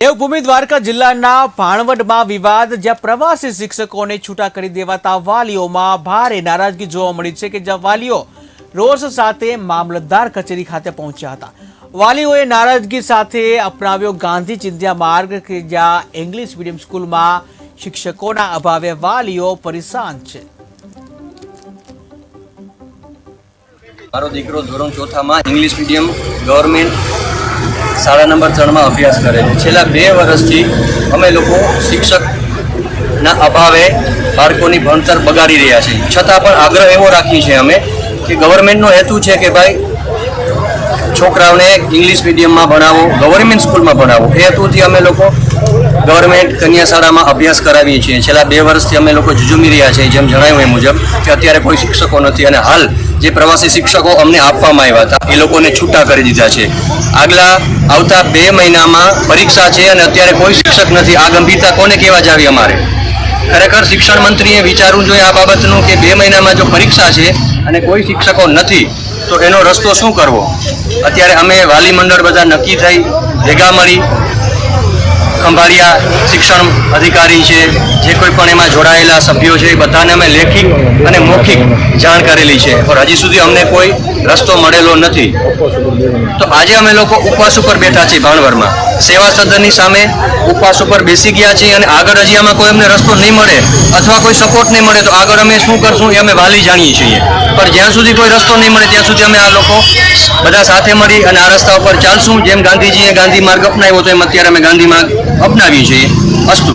દેવભૂમિ દ્વારકા જિલ્લાના ભાણવડમાં વિવાદ, જ્યાં પ્રવાસી શિક્ષકોને છૂટા કરી દેવાતા વાલીઓમાં ભારે નારાજગી જોવા મળી છે કે જ્યાં વાલીઓ રોષ સાથે મામલતદાર કચેરી ખાતે પહોંચ્યા હતા. વાલીઓએ નારાજગી સાથે અપનાવ્યો ગાંધી ચિંધ્યા માર્ગ કે જ્યાં ઇંગ્લિશ મીડિયમ સ્કૂલમાં શિક્ષકોના અભાવે વાલીઓ પરેશાન છે. મારો દીકરો ધોરણ ચોથામાં ઇંગ્લિશ મીડિયમ ગવર્મેન્ટ શાળા નંબર ત્રણમાં અભ્યાસ કરે છે છેલ્લા બે વર્ષથી અમે લોકો શિક્ષકના અભાવે બાળકોની ભણતર બગાડી રહ્યા છીએ. છતાં પણ આગ્રહ એવો રાખીએ છીએ અમે કે ગવર્મેન્ટનો હેતુ છે કે ભાઈ છોકરાઓને ઇંગ્લિશ મીડિયમમાં ભણાવો, ગવર્મેન્ટ સ્કૂલમાં ભણાવો. એ હેતુથી અમે લોકો ગવર્મેન્ટ કન્યા શાળામાં અભ્યાસ કરાવીએ છીએ. છેલ્લા બે વર્ષથી અમે લોકો ઝુઝુમી રહ્યા છીએ, જેમ જણાવ્યું એ મુજબ, કે અત્યારે કોઈ શિક્ષકો નથી અને હાલ જે પ્રવાસી શિક્ષકો અમને આપવામાં આવ્યા હતા, એ લોકોને છૂટા કરી દીધા છે. આગલા આવતા બે મહિનામાં પરીક્ષા છે અને અત્યારે કોઈ શિક્ષક નથી. આ ગંભીરતા કોને કહેવા જાવી અમારે? ખરેખર શિક્ષણ મંત્રીએ વિચારવું જોઈએ આ બાબતનું કે બે મહિનામાં જો પરીક્ષા છે અને કોઈ શિક્ષકો નથી, તો એનો રસ્તો શું કરવો? અત્યારે અમે વાલી મંડળ બધા નક્કી થઈ, ભેગા મળી ખંભાળિયા શિક્ષણ અધિકારી છે, જે કોઈ પણ એમાં જોડાયેલા સભ્યો છે, એ બધાને અમે લેખિત અને મૌખિક જાણ કરેલી છે. પણ હજી સુધી અમને કોઈ રસ્તો મળેલો નથી. તો આજે અમે લોકો ઉપવાસ ઉપર બેઠા છીએ ભાણવરમાં. સેવા સદનની સામે ઉપવાસ ઉપર બેસી ગયા છીએ અને આગળ હજી આમાં કોઈ અમને રસ્તો નહીં મળે અથવા કોઈ સપોર્ટ નહીં મળે, તો આગળ અમે શું કરશું એ અમે વાલી જાણીએ છીએ. પણ જ્યાં સુધી કોઈ રસ્તો નહીં મળે, ત્યાં સુધી અમે આ લોકો બધા સાથે મળી અને આ રસ્તા ઉપર ચાલશું. જેમ ગાંધીજીએ ગાંધી માર્ગ અપનાવ્યો, તો એમ અત્યારે અમે ગાંધી માર્ગ અપનાવીએ છીએ. અસ્તુ.